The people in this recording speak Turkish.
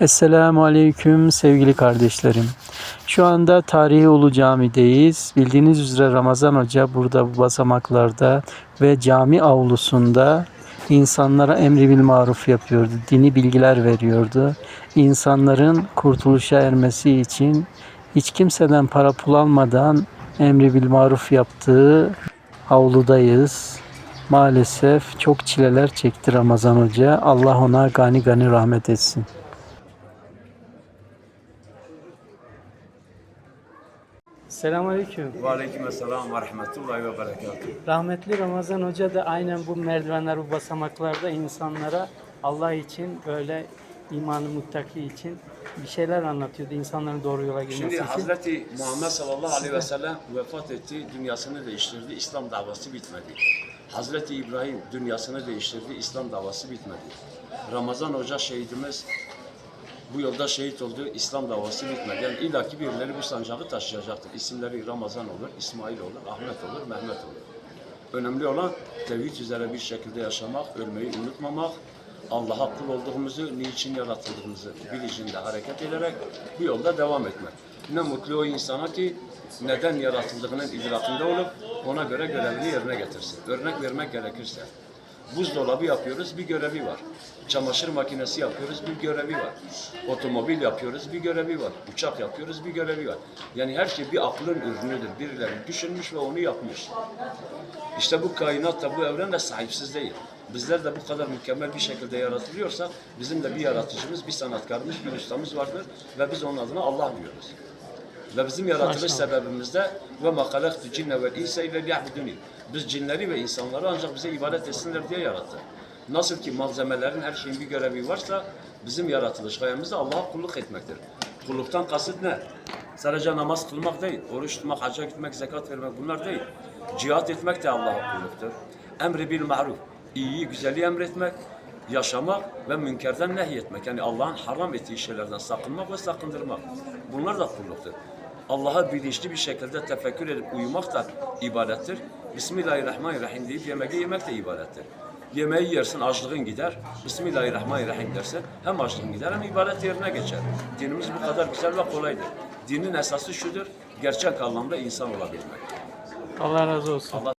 Esselamu Aleyküm sevgili kardeşlerim. Şu anda Tarihi Ulu Cami'deyiz. Bildiğiniz üzere Ramazan Hoca burada bu basamaklarda ve cami avlusunda insanlara emri bil maruf yapıyordu. Dini bilgiler veriyordu. İnsanların kurtuluşa ermesi için hiç kimseden para pul almadan emri bil maruf yaptığı avludayız. Maalesef çok çileler çekti Ramazan Hoca. Allah ona gani gani rahmet etsin. Selamünaleyküm. Ve aleyküm selam ve rahmetullahi ve berekatuhu. Rahmetli Ramazan Hoca da aynen bu merdivenler, bu basamaklarda insanlara Allah için böyle imanı muttaki için bir şeyler anlatıyordu. İnsanların doğru yola girmesi Şimdi için. Hazreti Muhammed sallallahu aleyhi ve sellem vefat etti, dünyasını değiştirdi, İslam davası bitmedi. Hazreti İbrahim dünyasını değiştirdi, İslam davası bitmedi. Ramazan Hoca şehidimiz bu yolda şehit oldu, İslam davası bitmedi. Yani illaki birileri bu sancağı taşıyacaktır. İsimleri Ramazan olur, İsmail olur, Ahmet olur, Mehmet olur. Önemli olan tevhid üzere bir şekilde yaşamak, ölmeyi unutmamak, Allah'a kul olduğumuzu, niçin yaratıldığımızı bilincinde hareket ederek bu yolda devam etmek. Ne mutlu o insana ki neden yaratıldığının idrakında olup ona göre görevini yerine getirsin. Örnek vermek gerekirse. Buzdolabı yapıyoruz, bir görevi var. Çamaşır makinesi yapıyoruz, bir görevi var. Otomobil yapıyoruz, bir görevi var. Uçak yapıyoruz, bir görevi var. Yani her şey bir aklın ürünüdür. Birileri düşünmüş ve onu yapmış. İşte bu kainat da bu evren de sahipsiz değil. Bizler de bu kadar mükemmel bir şekilde yaratılıyorsak bizim de bir yaratıcımız, bir sanatkarımız, bir ustamız vardır ve biz onun adına Allah diyoruz. Ve bizim yaratılış sebebimiz de ve makalaktu cinne ve insa ile liya'buduni. Biz cinleri ve insanları ancak bize ibadet etsinler diye yarattı. Nasıl ki malzemelerin her şeyin bir görevi varsa bizim yaratılış gayemiz de Allah'a kulluk etmektir. Kulluktan kasıt ne? Sadece namaz kılmak değil, oruç tutmak, hacca gitmek, zekat vermek bunlar değil. Cihat etmek de Allah'a kulluktur. Emri bil maruf, iyiyi, güzeli emretmek, yaşamak ve münkerden nehyetmek. Yani Allah'ın haram ettiği şeylerden sakınmak ve sakındırmak. Bunlar da kulluktur. Allah'a bilinçli bir şekilde tefekkür edip uyumak da ibadettir. Bismillahirrahmanirrahim deyip yemeği yemek de ibadettir. Yemeği yersin açlığın gider. Bismillahirrahmanirrahim dersin. Hem açlığın gider hem ibadet yerine geçer. Dinimiz bu kadar güzel ve kolaydır. Dinin esası şudur. Gerçek anlamda insan olabilmek. Allah razı olsun. Allah